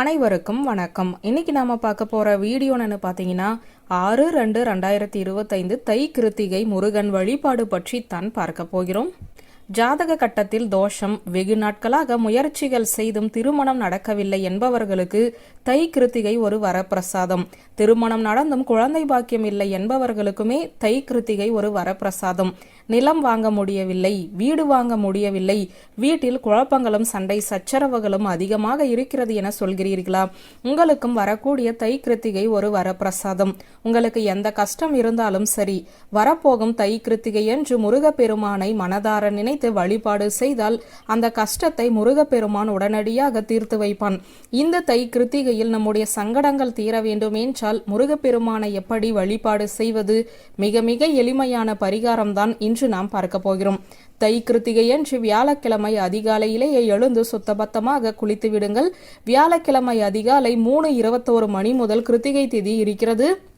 அனைவருக்கும் வணக்கம். இன்னைக்கு நாம பார்க்க போற வீடியோன்னு பார்த்தீங்கன்னா ஆறு ரெண்டு ரெண்டாயிரத்தி இருபத்தைந்து தை கிருத்திகை முருகன் வழிபாடு பற்றி தான் பார்க்க போகிறோம். ஜாதக கட்டத்தில் தோஷம் வெகு நாட்களாக முயற்சிகள் செய்தும் திருமணம் நடக்கவில்லை என்பவர்களுக்கு தை கிருத்திகை ஒரு வரப்பிரசாதம். திருமணம் நடந்தும் குழந்தை பாக்கியம் இல்லை என்பவர்களுக்குமே தை கிருத்திகை ஒரு வரப்பிரசாதம். நிலம் வாங்க முடியவில்லை வீடு வாங்க முடியவில்லை. வீட்டில் குழப்பங்களும் சண்டை சச்சரவுகளும் அதிகமாக இருக்கிறது என சொல்கிறீர்களா? உங்களுக்கும் வரக்கூடிய தை கிருத்திகை ஒரு வரப்பிரசாதம். உங்களுக்கு எந்த கஷ்டம் இருந்தாலும் சரி வரப்போகும் தை கிருத்திகை என்று முருகப்பெருமானை மனதார நினைத்து வழிபாடு செய்தால் அந்த கஷ்டத்தை முருகப்பெருமான் உடனடியாக தீர்த்து வைப்பான். இந்த தை கிருத்திகையில் நம்முடைய சங்கடங்கள் தீர வேண்டும் என்றால் முருகப்பெருமானை எப்படி வழிபாடு செய்வது? மிக மிக எளிமையான பரிகாரம்தான் இன்று நாம் பார்க்க போகிறோம். தை கிருத்திகையன்று வியாழக்கிழமை அதிகாலையிலேயே எழுந்து சுத்தபத்தமாக குளித்து விடுங்கள் வியாழக்கிழமை அதிகாலை மூணு இருபத்தோரு மணி முதல் கிருத்திகை திதி இருக்கிறது.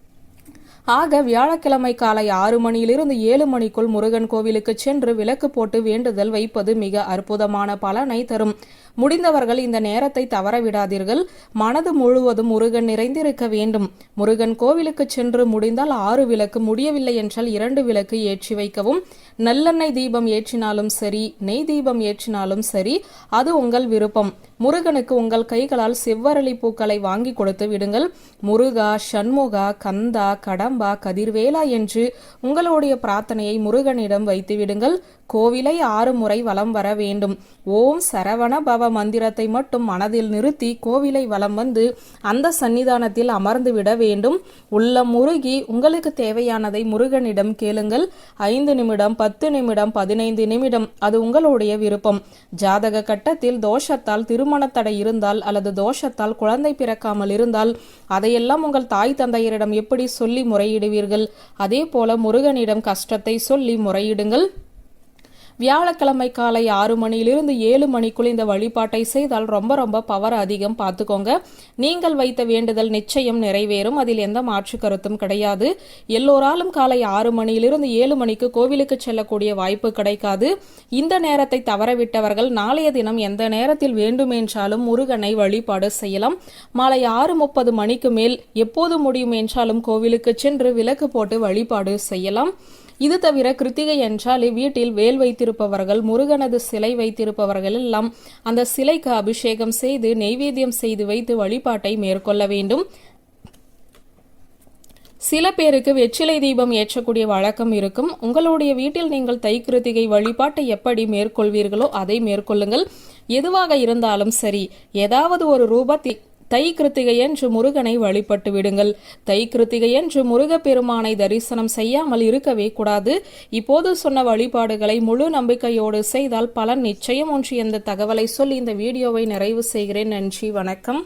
ஆக வியாழக்கிழமை காலை ஆறு மணியிலிருந்து ஏழு மணிக்குள் முருகன் கோவிலுக்கு சென்று விளக்கு போட்டு வேண்டுதல் வைப்பது மிக அற்புதமான பலனை தரும். முடிந்தவர்கள் இந்த நேரத்தை தவறவிடாதீர்கள். மனது முழுவதும் முருகன் நிறைந்திருக்க வேண்டும். முருகன் கோவிலுக்கு சென்று முடிந்தால் ஆறு விளக்கு முடியவில்லை என்றால் இரண்டு விளக்கு ஏற்றி வைக்கவும். நல்லெண்ணெய் தீபம் ஏற்றினாலும் சரி நெய் தீபம் ஏற்றினாலும் சரி அது உங்கள் விருப்பம். முருகனுக்கு உங்கள் கைகளால் செவ்வரளி பூக்களை வாங்கி கொடுத்து விடுங்கள். முருகா சண்முகா கந்தா கடம்பா கதிர்வேலா என்று உங்களுடைய பிரார்த்தனையை முருகனிடம் வைத்து விடுங்கள். கோவிலை ஆறு முறை வலம் வர வேண்டும். ஓம் சரவண பவ மந்திரத்தை மட்டும் மனதில் நிறுத்தி கோவிலை வலம் வந்து அந்த சன்னிதானத்தில் அமர்ந்து விட வேண்டும். உள்ளம் முருகி உங்களுக்கு தேவையானதை முருகனிடம் கேளுங்கள். ஐந்து நிமிடம் பத்து நிமிடம் பதினைந்து நிமிடம் அது உங்களுடைய விருப்பம். ஜாதக கட்டத்தில் தோஷத்தால் திருமண தடை இருந்தால் அல்லது தோஷத்தால் குழந்தை பிறக்காமல் இருந்தால் அதையெல்லாம் உங்கள் தாய் தந்தையரிடம் எப்படி சொல்லி முறையிடுவீர்கள்? அதே போல முருகனிடம் கஷ்டத்தை சொல்லி முறையிடுங்கள். வியாழக்கிழமை காலை ஆறு மணியிலிருந்து ஏழு மணிக்குள் இந்த வழிபாட்டை செய்தால் ரொம்ப ரொம்ப பவர் அதிகம். பார்த்துக்கோங்க. நீங்கள் வைத்த வேண்டுதல் நிச்சயம் நிறைவேறும். அதில் எந்த மாற்று கருத்தும் கிடையாது. எல்லோராலும் காலை ஆறு மணியிலிருந்து ஏழு மணிக்கு கோவிலுக்கு செல்லக்கூடிய வாய்ப்பு கிடைக்காது. இந்த நேரத்தை தவறவிட்டவர்கள் நாளைய தினம் எந்த நேரத்தில் வேண்டுமென்றாலும் முருகனை வழிபாடு செய்யலாம். மாலை ஆறு முப்பது மணிக்கு மேல் எப்போது முடியும் என்றாலும் கோவிலுக்கு சென்று விளக்கு போட்டு வழிபாடு செய்யலாம். இது தவிர கிருத்திகை என்றாலே வீட்டில் வேல் வைத்திருப்பவர்கள் முருகனது சிலை வைத்திருப்பவர்கள் எல்லாம் அந்த சிலைக்கு அபிஷேகம் செய்து நெய்வேத்தியம் செய்து வைத்து வழிபாட்டை மேற்கொள்ள வேண்டும். சில பேருக்கு வெற்றிலை தீபம் ஏற்றக்கூடிய வழக்கம் இருக்கும். உங்களுடைய வீட்டில் நீங்கள் தைக்கிருத்திகை வழிபாட்டை எப்படி மேற்கொள்வீர்களோ அதை மேற்கொள்ளுங்கள். எதுவாக இருந்தாலும் சரி ஏதாவது ஒரு ரூபத்தில் தை கிருத்திகையன்று முருகனை வழிபட்டு விடுங்கள். தை கிருத்திகையன்று முருகப்பெருமானை தரிசனம் செய்யாமல் இருக்கவே கூடாது. இப்போது சொன்ன வழிபாடுகளை முழு நம்பிக்கையோடு செய்தால் பலன் நிச்சயம் ஒன்று என்ற தகவலை சொல்லி இந்த வீடியோவை நிறைவு செய்கிறேன். நன்றி வணக்கம்.